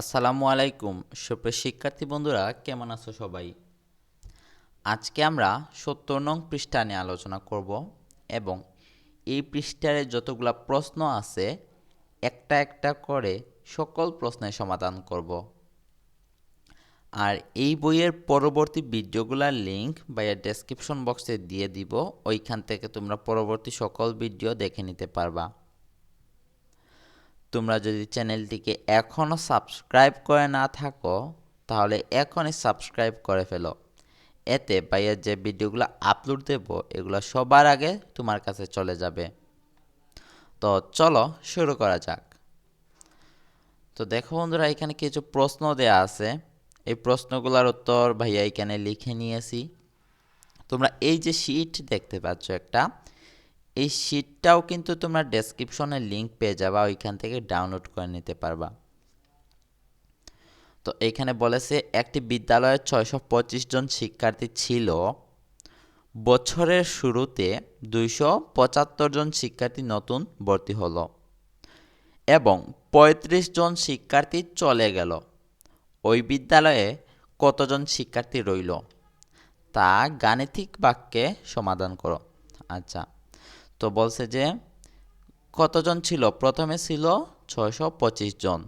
আসসালামু আলাইকুম, সুপ্রিয় শিক্ষার্থী বন্ধুরা, কেমন আছো সবাই? আজকে আমরা সত্তর নং পৃষ্ঠা নিয়ে আলোচনা করব এবং এই পৃষ্ঠারে যতগুলা প্রশ্ন আছে, একটা একটা করে সকল প্রশ্নের সমাধান করব। আর এই বইয়ের পরবর্তী ভিডিওগুলোর লিঙ্ক বা এর ডেসক্রিপশন বক্সে দিয়ে দিব, ওইখান থেকে তোমরা পরবর্তী সকল ভিডিও দেখে নিতে পারবা। তোমরা যদি চ্যানেলটিকে এখনও সাবস্ক্রাইব করে না থাকো, তাহলে এখনই সাবস্ক্রাইব করে ফেলো। এতে ভাইয়ের যে ভিডিওগুলো আপলোড দেব, এগুলো সবার আগে তোমার কাছে চলে যাবে। তো চলো শুরু করা যাক। তো দেখো বন্ধুরা, এখানে কিছু প্রশ্ন দেয়া আছে। এই প্রশ্নগুলোর উত্তর ভাইয়া এখানে লিখে নিয়েছি। তোমরা এই যে শিট দেখতে পাচ্ছ একটা এই শিটটাও কিন্তু তোমরা ডেসক্রিপশনে লিংক পেয়ে যাবা, ওইখান থেকে ডাউনলোড করে নিতে পারবা। তো এখানে বলেছে, একটি বিদ্যালয়ে ছয়শো পঁচিশ জন শিক্ষার্থী ছিল। বছরের শুরুতে দুইশো পঁচাত্তর জন শিক্ষার্থী নতুন ভর্তি হলো এবং ৩৫ জন শিক্ষার্থী চলে গেল। ওই বিদ্যালয়ে কতজন শিক্ষার্থী রইল? তা গাণিতিক বাক্যে সমাধান করো। আচ্ছা। তো বলছে যে, কতজন ছিল? প্রথমে ছিল ছয়শো পঁচিশ জন।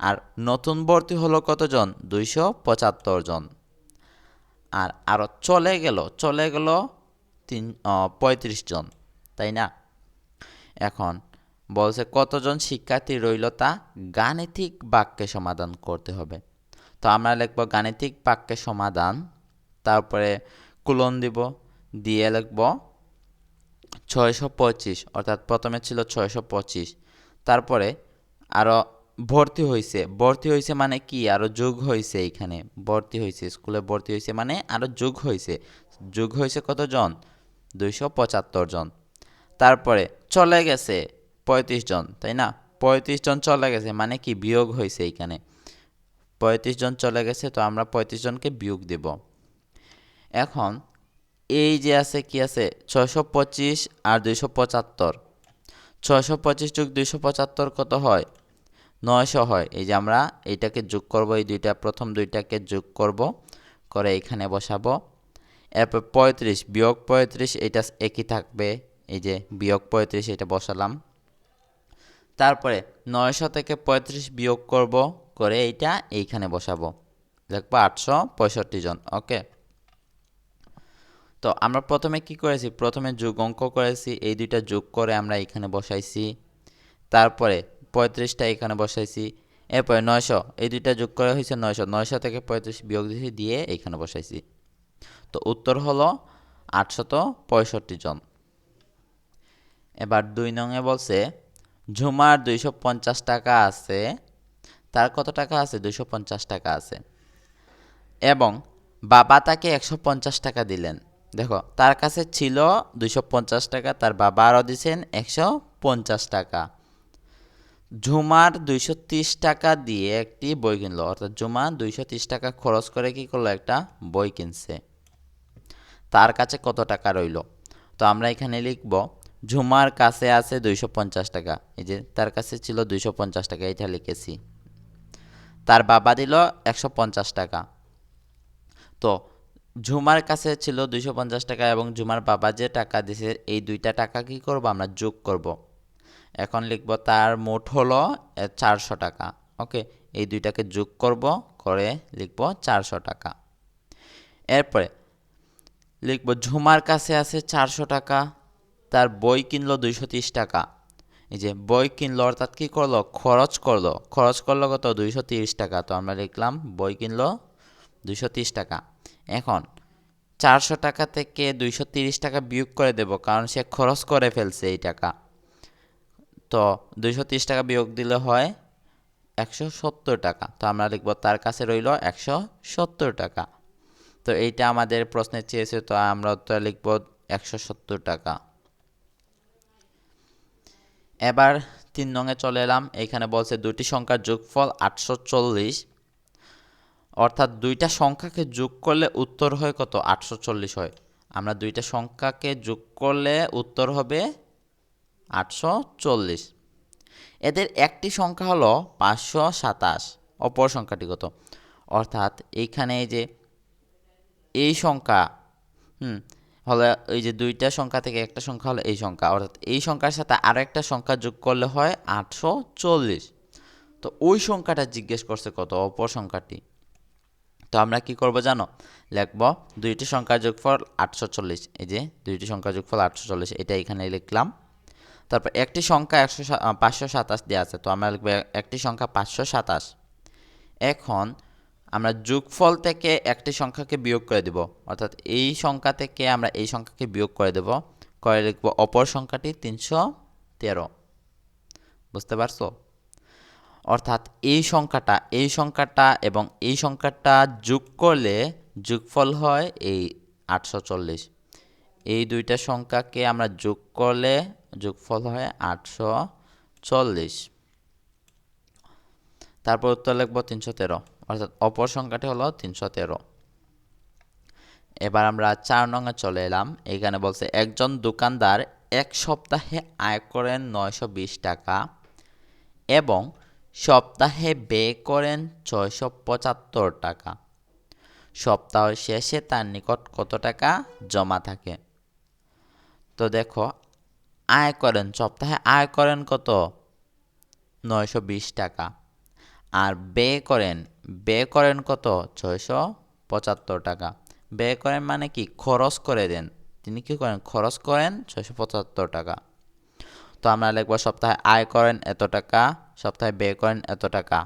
আর নতুন ভর্তি হলো কতজন? দুইশো পঁচাত্তর জন। আর আরও চলে গেল চলে গেল তিন পঁয়ত্রিশ জন, তাই না? এখন বলছে কতজন শিক্ষার্থী রইল তা গাণিতিক বাক্যে সমাধান করতে হবে। তো আমরা লিখব গাণিতিক বাক্যে সমাধান, তারপরে কুলন দিব, দিয়ে লিখব ছয়শো পঁচিশ, অর্থাৎ প্রথমে ছিল ছয়শো পঁচিশ। তারপরে আরও ভর্তি হয়েছে ভর্তি হয়েছে মানে কি? আরও যোগ হয়েছে এইখানে ভর্তি হয়েছে স্কুলে ভর্তি হয়েছে মানে আরও যোগ হয়েছে যোগ হয়েছে কতজন? দুইশো পঁচাত্তর জন। তারপরে চলে গেছে পঁয়ত্রিশ জন, তাই না? পঁয়ত্রিশ জন চলে গেছে মানে কি? বিয়োগ হয়েছে এইখানে পঁয়ত্রিশ জন চলে গেছে, তো আমরা পঁয়ত্রিশ জনকে বিয়োগ দেব। এখন এই যে আছে কি আছে? ছয়শো পঁচিশ আর দুইশো পঁচাত্তর। ছয়শো পঁচিশ যোগ দুইশো পঁচাত্তর কত হয়? নয়শো হয়। এই যে আমরা এইটাকে যোগ করব, এই দুইটা, প্রথম দুইটাকে যোগ করব, করে এখানে বসাবো। এরপর পঁয়ত্রিশ, বিয়োগ পঁয়ত্রিশ, এটা একই থাকবে। এই যে বিয়োগ পঁয়ত্রিশ, এটা বসালাম। তারপরে নয়শো থেকে পঁয়ত্রিশ বিয়োগ করব, করে এইটা এইখানে বসাবো। দেখব আটশো পঁয়ষট্টি জন, ওকে? তো আমরা প্রথমে কি করেছি? প্রথমে যোগ অঙ্ক করেছি, এই দুইটা যোগ করে আমরা এখানে বসাইছি। তারপরে পঁয়ত্রিশটা এখানে বসাইছি, এরপরে নয়শো, এই দুইটা যোগ করা হয়েছে নয়শো নয়শো থেকে পঁয়ত্রিশ বিয়োগ দিয়ে এইখানে বসাইছি। তো উত্তর হলো আটশত পঁয়ষট্টি জন। এবার দুই নঙে বলছে, ঝুমার দুইশো পঞ্চাশ টাকা আছে, তার কত টাকা আছে? দুইশো পঞ্চাশ টাকা আছে। এবং বাবা তাকে একশো পঞ্চাশ টাকা দিলেন। দেখো, তার কাছে ছিল দুইশো পঞ্চাশ টাকা, তার বাবা আরও দিয়েছেন একশো পঞ্চাশ টাকা। ঝুমার দুইশো টাকা দিয়ে একটি বই কিনলো। অর্থাৎ ঝুমা দুইশো টাকা খরচ করে কি করল? একটা বই কিনছে। তার কাছে কত টাকা রইল? তো আমরা এখানে লিখব, ঝুমার কাছে আছে দুইশো পঞ্চাশ টাকা। এই যে তার কাছে ছিল দুইশো পঞ্চাশ টাকা এটা লিখেছি। তার বাবা দিল একশো পঞ্চাশ টাকা। তো ঝুমার কাছে ছিল দুইশো পঞ্চাশ টাকা এবং ঝুমার বাবা যে টাকা দিছে, এই দুইটা টাকা কি করব? আমরা যোগ করব। এখন লিখব তার মোট হলো চারশো টাকা। ওকে, এই দুইটাকে যোগ করব, করে লিখব চারশো টাকা। এরপরে লিখব, ঝুমার কাছে আছে চারশো টাকা, তার বই কিনলো দুইশো তিরিশ টাকা। এই যে বই কিনলো, অর্থাৎ কী করল? খরচ করল। খরচ করল কত? দুইশো তিরিশ টাকা। তো আমরা লিখলাম, বই কিনলো দুইশো তিরিশ টাকা। এখন চারশো টাকা থেকে দুইশো তিরিশ টাকা বিয়োগ করে দেব, কারণ সে খরচ করে ফেলছে এই টাকা। তো দুইশো তিরিশ টাকা বিয়োগ দিলে হয় একশো সত্তর টাকা। তো আমরা লিখব তার কাছে রইল একশো সত্তর টাকা। তো এইটা আমাদের প্রশ্নে চেয়েছে, তো আমরা তো লিখব একশো সত্তর টাকা। এবার তিন নঙে চলে এলাম এখানে বলছে দুটি সংখ্যার যোগফল আটশো চল্লিশ। অর্থাৎ দুইটা সংখ্যাকে যোগ করলে উত্তর হয় কত? আটশো চল্লিশ হয়। আমরা দুইটা সংখ্যাকে যোগ করলে উত্তর হবে আটশো চল্লিশ। এদের একটি সংখ্যা হলো পাঁচশো সাতাশ, অপর সংখ্যাটি কত? অর্থাৎ এইখানে এই যে এই সংখ্যা, হুম, হলো এই যে দুইটা সংখ্যা থেকে একটা সংখ্যা হলো এই সংখ্যা। অর্থাৎ এই সংখ্যার সাথে আরও একটা সংখ্যা যোগ করলে হয় আটশো চল্লিশ। তো ওই সংখ্যাটা জিজ্ঞেস করছে কত? অপর সংখ্যাটি। তো আমরা কি করব জানো? লিখব দুইটি সংখ্যার যোগফল আটশো চল্লিশ। এই যে দুইটি সংখ্যার যোগফল আটশো চল্লিশ, এটা এখানে লিখলাম। তারপর একটি সংখ্যা একশো পাঁচশো সাতাশ দেওয়া আছে, তো আমরা লিখব একটি সংখ্যা পাঁচশো সাতাশ। এখন আমরা যোগফল থেকে একটি সংখ্যাকে বিয়োগ করে দেব, অর্থাৎ এই সংখ্যা থেকে আমরা এই সংখ্যাকে বিয়োগ করে দেব। করে লিখব অপর সংখ্যাটি তিনশো তেরো। বুঝতে পারছ? অর্থাৎ এই সংখ্যাটা এই সংখ্যাটা এবং এই সংখ্যাটা যোগ করলে যোগফল হয় এই আটশো চল্লিশ। এই দুইটা সংখ্যাকে আমরা যোগ করলে যোগফল হয় আটশো চল্লিশ। তারপর উত্তর লিখব তিনশো তেরো। অর্থাৎ অপর সংখ্যাটি হলো তিনশো তেরো। এবার আমরা চার নঙে চলে এলাম। এখানে বলছে, একজন দোকানদার এক সপ্তাহে আয় করেন নয়শো বিশ টাকা এবং সপ্তাহে ব্যয় করেন ছয়শো পঁচাত্তর টাকা। সপ্তাহ শেষে তার নিকট কত টাকা জমা থাকে? তো দেখো, আয় করেন, সপ্তাহে আয় করেন কত? নয়শো বিশ টাকা। আর ব্যয় করেন ব্যয় করেন কত? ছয়শো পঁচাত্তর টাকা। ব্যয় করেন মানে কি? খরচ করে দেন। তিনি কি করেন? খরচ করেন ছয়শো পঁচাত্তর টাকা। তো আমরা লিখব, সপ্তাহে আয় করেন এত টাকা সপ্তাহে ব্যয় করেন এত টাকা।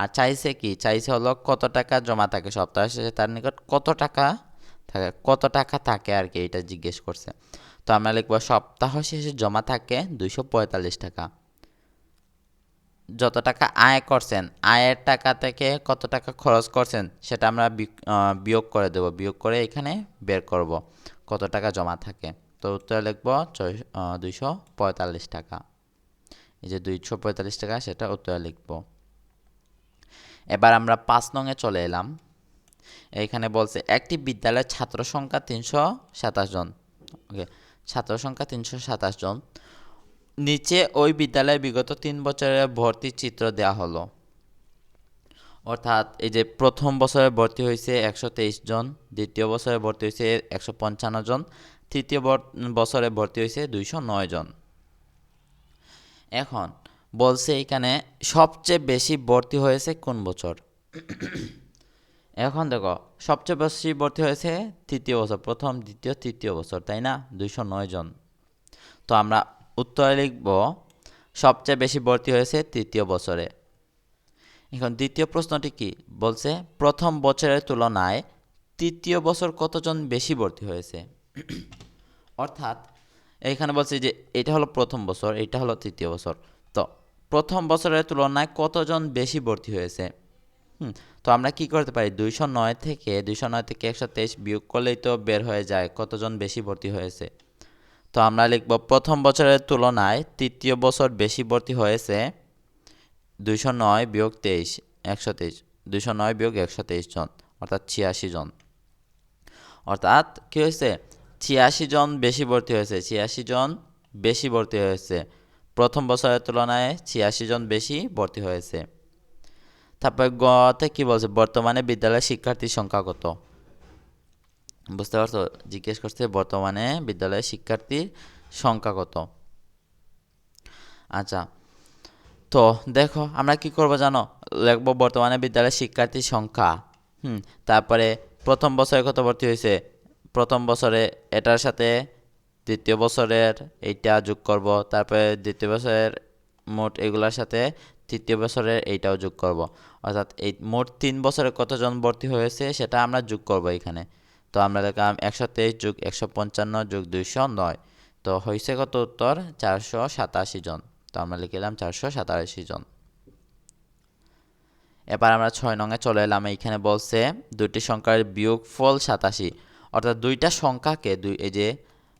আর চাইছে কি? চাইছে হলো কত টাকা জমা থাকে সপ্তাহ? শেষে তার নিকট কত টাকা থাকে? কত টাকা থাকে আর কি? এটা জিজ্ঞেস করছে। তো আমরা লিখব, সপ্তাহ শেষে জমা থাকে দুইশো পঁয়তাল্লিশ টাকা। যত টাকা আয় করছেন, আয়ের টাকা থেকে কত টাকা খরচ করছেন, সেটা আমরা বিয়োগ করে দেব। বিয়োগ করে এখানে বের করব কত টাকা জমা থাকে। তো উত্তরে লিখব, ছয় দুইশো পঁয়তাল্লিশ টাকা। এই যে দুইশো পঁয়তাল্লিশ টাকা, সেটা উত্তরে লিখব। এবার আমরা পাঁচ নঙে চলে এলাম। এখানে বলছে, একটি বিদ্যালয়ের ছাত্র সংখ্যা তিনশো সাতাশ জন। ওকে, ছাত্র সংখ্যা তিনশো সাতাশ জন। নিচে ওই বিদ্যালয়ে বিগত তিন বছরের ভর্তি চিত্র দেওয়া হলো। অর্থাৎ এই যে প্রথম বছরে ভর্তি হয়েছে একশো তেইশ জন, দ্বিতীয় বছরে ভর্তি হয়েছে একশো পঞ্চান্ন জন, তৃতীয় বছরে ভর্তি হয়েছে দুইশো নয় জন। এখন বলছে এখানে সবচেয়ে বেশি ভর্তি হয়েছে কোন বছর? এখন দেখো, সবচেয়ে বেশি ভর্তি হয়েছে তৃতীয় বছর, প্রথম, দ্বিতীয়, তৃতীয় বছর, তাই না? দুইশো নয় জন। তো আমরা উত্তরে লিখব, সবচেয়ে বেশি ভর্তি হয়েছে তৃতীয় বছরে। এখন দ্বিতীয় প্রশ্নটি কি? বলছে, প্রথম বছরের তুলনায় তৃতীয় বছর কতজন বেশি ভর্তি হয়েছে? অর্থাৎ এইখানে বলছে যে এটা হলো প্রথম বছর, এটা হলো তৃতীয় বছর। তো প্রথম বছরের তুলনায় কতজন বেশি ভর্তি হয়েছে? হুম, তো আমরা কি করতে পারি? দুইশো নয় থেকে, দুইশো নয় থেকে একশো তেইশ বিয়োগ করলেই তো বের হয়ে যায় কতজন বেশি ভর্তি হয়েছে। তো আমরা লিখব, প্রথম বছরের তুলনায় তৃতীয় বছর বেশি ভর্তি হয়েছে দুইশো নয় বিয়োগ তেইশ, একশো তেইশ। দুইশো নয় বিয়োগ একশো তেইশ জন, অর্থাৎ ছিয়াশি জন। অর্থাৎ কী হয়েছে? ছিয়াশি জন বেশি ভর্তি হয়েছে, ছিয়াশি জন বেশি ভর্তি হয়েছে। প্রথম বছরের তুলনায় ছিয়াশি জন বেশি ভর্তি হয়েছে। তারপরে গতে কি বলছে? বর্তমানে বিদ্যালয়ের শিক্ষার্থীর সংখ্যা কত? বুঝতে পারছ? জিজ্ঞেস করছে বর্তমানে বিদ্যালয়ের শিক্ষার্থীর সংখ্যা কত? আচ্ছা তো দেখো, আমরা কি করব জানো? লিখব বর্তমানে বিদ্যালয়ের শিক্ষার্থীর সংখ্যা। হুম, তারপরে প্রথম বছরে কত ভর্তি হয়েছে? প্রথম বছরে এটার সাথে দ্বিতীয় বছরের এইটা যোগ করব, তারপরে দ্বিতীয় বছরের মোট এগুলার সাথে তৃতীয় বছরের এইটাও যোগ করব। অর্থাৎ এই মোট তিন বছরে কতজন ভর্তি হয়েছে সেটা আমরা যোগ করব এখানে। তো আমরা দেখলাম একশো তেইশ যুগ একশো পঞ্চান্ন যুগ দুইশো নয়। তো হয়েছে কত উত্তর? চারশো সাতাশি জন। তো আমরা লিখলাম চারশো সাতাশি জন। এবার আমরা ছয় নঙে চলে এলাম। এইখানে বলছে দুটি সংখ্যার বিয়োগফল সাতাশি। অর্থাৎ দুইটা সংখ্যাকে দুই এই যে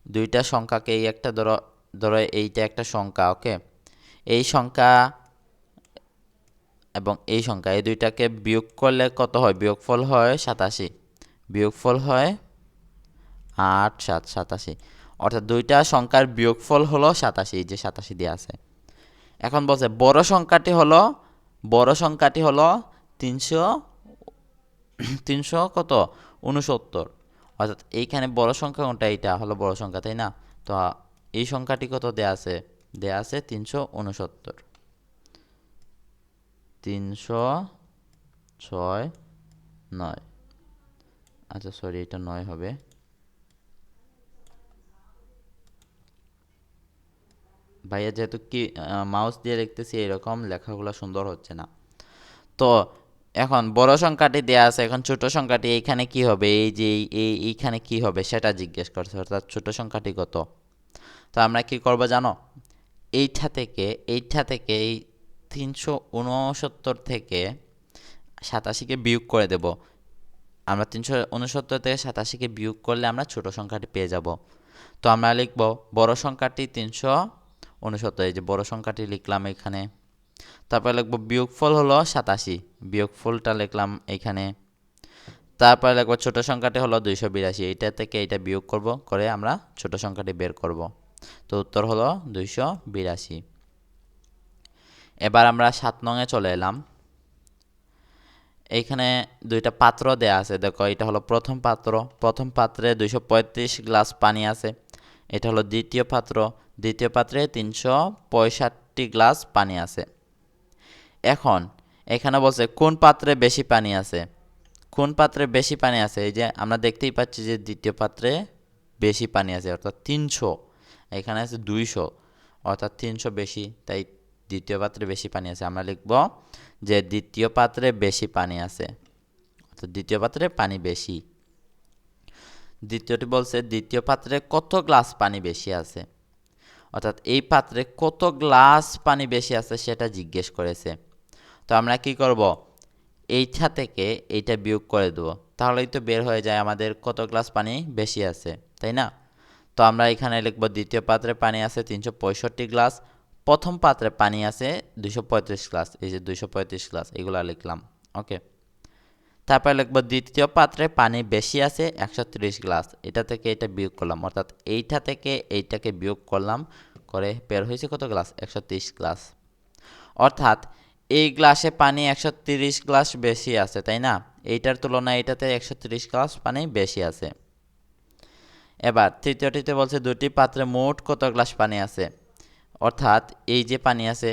দুইটা সংখ্যাকে এই একটা ধরো ধরো এইটা একটা সংখ্যা ওকে এই সংখ্যা এবং এই সংখ্যা, এই দুইটাকে বিয়োগ করলে কত হয়? বিয়োগফল হয় সাতাশি। বিয়োগফল হয় আট, সাত, সাতাশি। অর্থাৎ দুইটা সংখ্যার বিয়োগফল হলো সাতাশি যে সাতাশি দিয়ে আছে। এখন বলছে, বড় সংখ্যাটি হলো, বড় সংখ্যাটি হলো তিনশো তিনশো কত? উনসত্তর। অর্থাৎ এইখানে বড় সংখ্যা কোনটা? এইটা হলো বড় সংখ্যা, তাই না? তো এই সংখ্যাটি কত দেয়া আছে? দেয়া আছে তিনশো উনসত্তর। তিনশো ছয় নয়। আচ্ছা সরি এটা নয় হবে। ভাইয়া, যেহেতু কি মাউস দিয়ে লিখতেছি এরকম লেখাগুলো সুন্দর হচ্ছে না। তো এখন বড় সংখ্যাটি দেয়া আছে, এখন ছোট সংখ্যাটি এইখানে কি হবে? এই যে এই- এই, এইখানে কি হবে সেটা জিজ্ঞেস করছে, অর্থাৎ ছোট সংখ্যাটি কত? তো আমরা কি করব জানো? এইটা থেকে এইটা থেকে এই তিনশো উনসত্তর থেকে সাতাশিকে বিয়োগ করে দেব। আমরা তিনশো উনসত্তর থেকে সাতাশিকে বিয়োগ করলে আমরা ছোট সংখ্যাটি পেয়ে যাব। তো আমরা লিখব বড় সংখ্যাটি তিনশো উনসত্তর এই যে বড় সংখ্যাটি লিখলাম এখানে। তারপরে লিখব বিয়োগফল হলো সাতাশি। বিয়োগফলটা লিখলাম এখানে। তারপরে লিখব ছোট সংখ্যাটি হলো দুইশো বিরাশি। এইটা থেকে এইটা বিয়োগ করব, করে আমরা ছোট সংখ্যাটি বের করব। তো উত্তর হলো দুইশো বিরাশি। এবার আমরা সাত নঙে চলে এলাম। এইখানে দুইটা পাত্র দেয়া আছে। দেখো, এটা হলো প্রথম পাত্র। প্রথম পাত্রে দুইশো পঁয়ত্রিশ গ্লাস পানি আছে। এটা হলো দ্বিতীয় পাত্র। দ্বিতীয় পাত্রে তিনশো পঁয়ষট্টি গ্লাস পানি আছে। এখন, এখানে বলছে, কোন পাত্রে বেশি পানি আছে? কোন পাত্রে বেশি পানি আছে? এই যে আমরা দেখতেই পাচ্ছি যে দ্বিতীয় পাত্রে বেশি পানি আছে, অর্থাৎ তিনশো। এখানে আছে দুইশো, অর্থাৎ তিনশো বেশি, তাই দ্বিতীয় পাত্রে বেশি পানি আছে। আমরা লিখব যে দ্বিতীয় পাত্রে বেশি পানি আছে, অর্থাৎ দ্বিতীয় পাত্রে পানি বেশি। দ্বিতীয়টি বলছে, দ্বিতীয় পাত্রে কত গ্লাস পানি বেশি আছে? অর্থাৎ এই পাত্রে কত গ্লাস পানি বেশি আছে সেটা জিজ্ঞেস করেছে। তো আমরা কি করব? এইটা থেকে এইটা বিয়োগ করে দেবো। তাহলেই তো বের হয়ে যায় আমাদের কত গ্লাস পানি? বেশি আছে, তাই না? তো আমরা এখানে লিখব দ্বিতীয় পাত্রে পানি আছে তিনশো পঁয়ষট্টি গ্লাস, প্রথম পাত্রে পানি আছে দুশো পঁয়ত্রিশ গ্লাস, এই যে দুশো পঁয়ত্রিশ গ্লাস, এগুলো লিখলাম, ওকে? তারপরে লিখব দ্বিতীয় পাত্রে পানি বেশি আছে একশো তিরিশ গ্লাস, এটা থেকে এটা বিয়োগ করলাম, অর্থাৎ এইটা থেকে এইটাকে বিয়োগ করলাম, করে বের হয়েছে কত গ্লাস? একশো তিরিশ গ্লাস। অর্থাৎ এই গ্লাসে পানি একশো তিরিশ গ্লাস বেশি আছে, তাই না? এইটার তুলনায় এটাতে একশো তিরিশ গ্লাস পানি বেশি আছে। এবার তৃতীয়টিতে বলছে দুটি পাত্রে মোট কত গ্লাস পানি আছে? অর্থাৎ এই যে পানি আছে,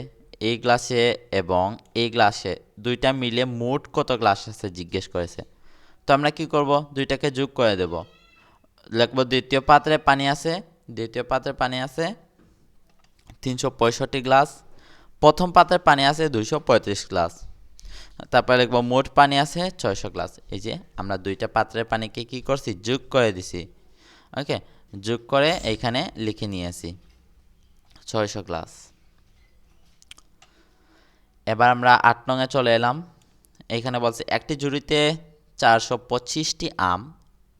এই গ্লাসে এবং এই গ্লাসে দুইটা মিলে মোট কত গ্লাস আছে জিজ্ঞেস করেছে। তো আমরা কি করব? দুইটাকে যোগ করে দেব। লিখব দ্বিতীয় পাত্রে পানি আছে, দ্বিতীয় পাত্রে পানি আছে তিনশো পঁয়ষট্টি গ্লাস প্রথম পাত্রে পানি আছে দুইশো পঁয়ত্রিশ গ্লাস। তারপরে লিখব, মোট পানি আছে ছয়শো গ্লাস। এই যে, আমরা দুইটা পাত্রের পানিকে কি করছি? যোগ করে দিছি। ওকে, যোগ করে এইখানে লিখে নিয়েছি ছয়শো গ্লাস। এবার আমরা আট নঙে চলে এলাম। এইখানে বলছে, একটি জুড়িতে চারশো পঁচিশটি আম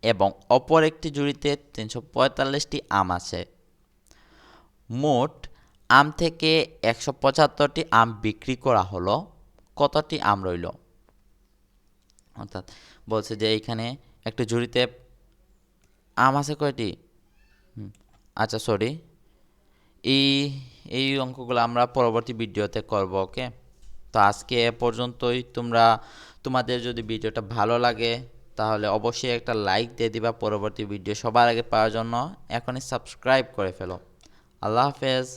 এবং অপর একটি জুড়িতে তিনশো পঁয়তাল্লিশটি আম আছে। মোট আম থেকে একশো পঁচাত্তরটি আম বিক্রি করা হলো। কতটি আম রইল? অর্থাৎ বলছে যে এইখানে একটি ঝুড়িতে আম আছে কয়টি? আচ্ছা সরি এই এই অঙ্কগুলো আমরা পরবর্তী ভিডিওতে করব ওকে তো আজকে এ পর্যন্তই। তোমরা, তোমাদের যদি ভিডিওটা ভালো লাগে, তাহলে অবশ্যই একটা লাইক দিয়ে দিবা পরবর্তী ভিডিও সবার আগে পাওয়ার জন্য। এখনই সাবস্ক্রাইব করে ফেলো। আল্লাহ হাফেজ।